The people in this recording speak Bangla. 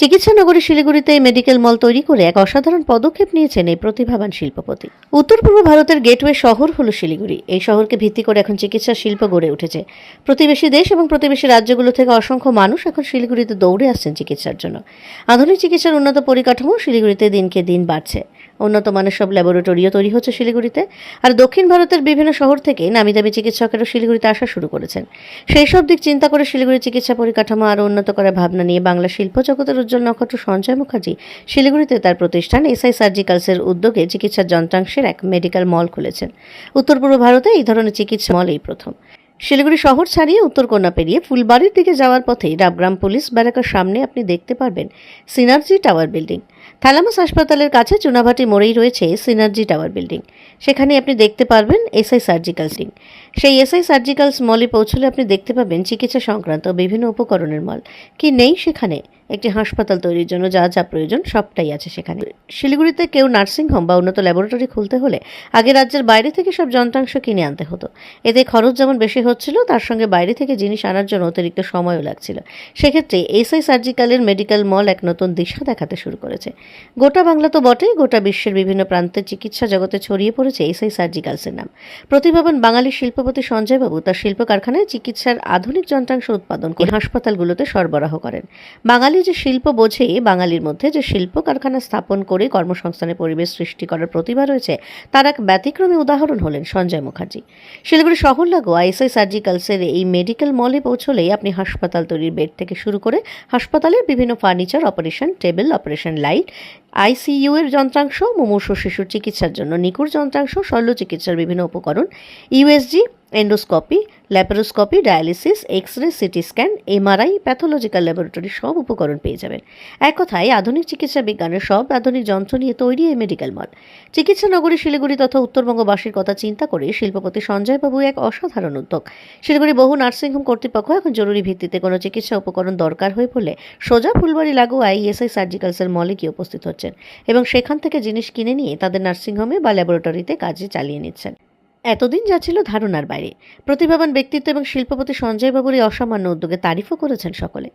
চিকিৎসা নগরী শিলিগুড়িতে মেডিকেল মল তৈরি করে এক অসাধারণ পদক্ষেপ নিয়েছেন এই প্রতিভাবান শিল্পপতি। উত্তর পূর্ব ভারতের গেটওয়ে শহর হল শিলিগুড়ি। এই শহরকে ভিত্তি করে এখন চিকিৎসা শিল্প গড়ে উঠেছে। প্রতিবেশী দেশ এবং প্রতিবেশী রাজ্যগুলো থেকে অসংখ্য মানুষ এখন শিলিগুড়িতে দৌড়ে আসছেন চিকিৎসার জন্য। আধুনিক চিকিৎসার উন্নত পরিকাঠামো শিলিগুড়িতে দিনকে দিন বাড়ছে। উন্নত মানের সব ল্যাবরেটরিও তৈরি হচ্ছে শিলিগুড়িতে। আর দক্ষিণ ভারতের বিভিন্ন শহর থেকে নামি দামি চিকিৎসকেরা শিলিগুড়িতে আসা শুরু করেছেন। সেই সব দিক চিন্তা করে শিলিগুড়ি চিকিৎসা পরিকাঠামো আরও উন্নত করার ভাবনা নিয়ে বাংলা শিল্প জগতের উজ্জ্বল নক্ষত্র সঞ্জয় মুখার্জি শিলিগুড়িতে তার প্রতিষ্ঠান এসআই সার্জিক্যালসের উদ্যোগে চিকিৎসার যন্ত্রাংশের এক মেডিকেল মল খুলেছেন। উত্তর পূর্ব ভারতে এই ধরনের চিকিৎসা মল এই প্রথম। শিলিগুড়ি শহর ছাড়িয়ে উত্তরকন্যা পেরিয়ে ফুলবাড়ির দিকে যাওয়ার পথে ডাবগ্রাম পুলিশ ব্যারাকার সামনে আপনি দেখতে পারবেন সিনার্জি টাওয়ার বিল্ডিং। থ্যালামাস হাসপাতালের কাছে চুনাভাটি মোড়েই রয়েছে সিনার্জি টাওয়ার বিল্ডিং। সেখানে আপনি দেখতে পারবেন এসআই সার্জিক্যাল সিং। সেই এসআই সার্জিক্যালস মলে পৌঁছলে আপনি দেখতে পাবেন চিকিৎসা সংক্রান্ত বিভিন্ন উপকরণের মল। কি নেই সেখানে? একটি হাসপাতাল তৈরির জন্য যা যা প্রয়োজন সবটাই আছে সেখানে। শিলিগুড়িতে কেউ নার্সিংহোম বা উন্নত ল্যাবরেটরি খুলতে হলে আগে রাজ্যের বাইরে থেকে সব যন্ত্রাংশ কিনে আনতে হতো। এতে খরচ যেমন বেশি হচ্ছিল, তার সঙ্গে বাইরে থেকে জিনিস আনার জন্য অতিরিক্ত সময়ও লাগছিল। সেক্ষেত্রে এসআই সার্জিক্যালের মেডিকেল মল এক নতুন দিশা দেখাতে শুরু করেছে। গোটা বাংলা তো বটেই, গোটা বিশ্বের বিভিন্ন প্রান্তে চিকিৎসা জগতে ছড়িয়ে পড়েছে এসআই সার্জিক্যালসের নাম। প্রতিভাবান বাঙালি শিল্পপতি সঞ্জয়বাবু তার শিল্প কারখানায় চিকিৎসার আধুনিক যন্ত্রাংশ উৎপাদন করে হাসপাতালগুলোতে সরবরাহ করেন। বাঙালি যে শিল্প বোঝে, বাঙালির মধ্যে যে শিল্প কারখানা স্থাপন করে কর্মসংস্থানের পরিবেশ সৃষ্টি করার প্রতিভা রয়েছে, তার এক ব্যতিক্রমী উদাহরণ হলেন সঞ্জয় মুখার্জি। শিলিগুড়ি শহর লাগোয়া এসআই সার্জিক্যালসের এই মেডিকেল মলে পৌঁছলেই আপনি হাসপাতাল তৈরির বেড থেকে শুরু করে হাসপাতালের বিভিন্ন furniture, operation table, operation light ICU এর যন্ত্রাংশ, মুমূর্ষু শিশুর চিকিৎসার জন্য নিকুর যন্ত্রাংশ, শল্য চিকিৎসার বিভিন্ন উপকরণ USG endoscopy, laparoscopy, dialysis X ray CT scan, MRI, pathological laboratory সব উপকরণ পেয়ে যাবেন। এক কথায়, আধুনিক চিকিৎসা বিজ্ঞানের সব আধুনিক যন্ত্র নিয়ে তৈরি এই মেডিকেল মল। চিকিৎসা নগরী শিলিগুড়ি তথা উত্তরবঙ্গবাসীর কথা চিন্তা করে শিল্পপতি সঞ্জয়বাবু এক অসাধারণ উদ্যোগ। শিলিগুড়ি বহু নার্সিংহোম কর্তৃপক্ষ এখন জরুরি ভিত্তিতে কোনো চিকিৎসা উপকরণ দরকার হয়ে পড়লে সোজা ফুলবাড়ি লাগু আইএসআই সার্জিক্যালসের মলে গিয়ে উপস্থিত হচ্ছেন এবং সেখান থেকে জিনিস কিনে নিয়ে তাদের নার্সিংহোমে বা ল্যাবরেটরিতে কাজে চালিয়ে নিচ্ছেন। এতদিন যা ছিল ধারণার বাইরে। প্রতিভাবান ব্যক্তিত্ব এবং শিল্পপতি সঞ্জয়বাবুর এই অসামান্য উদ্যোগে তারিফও করেছেন সকলে।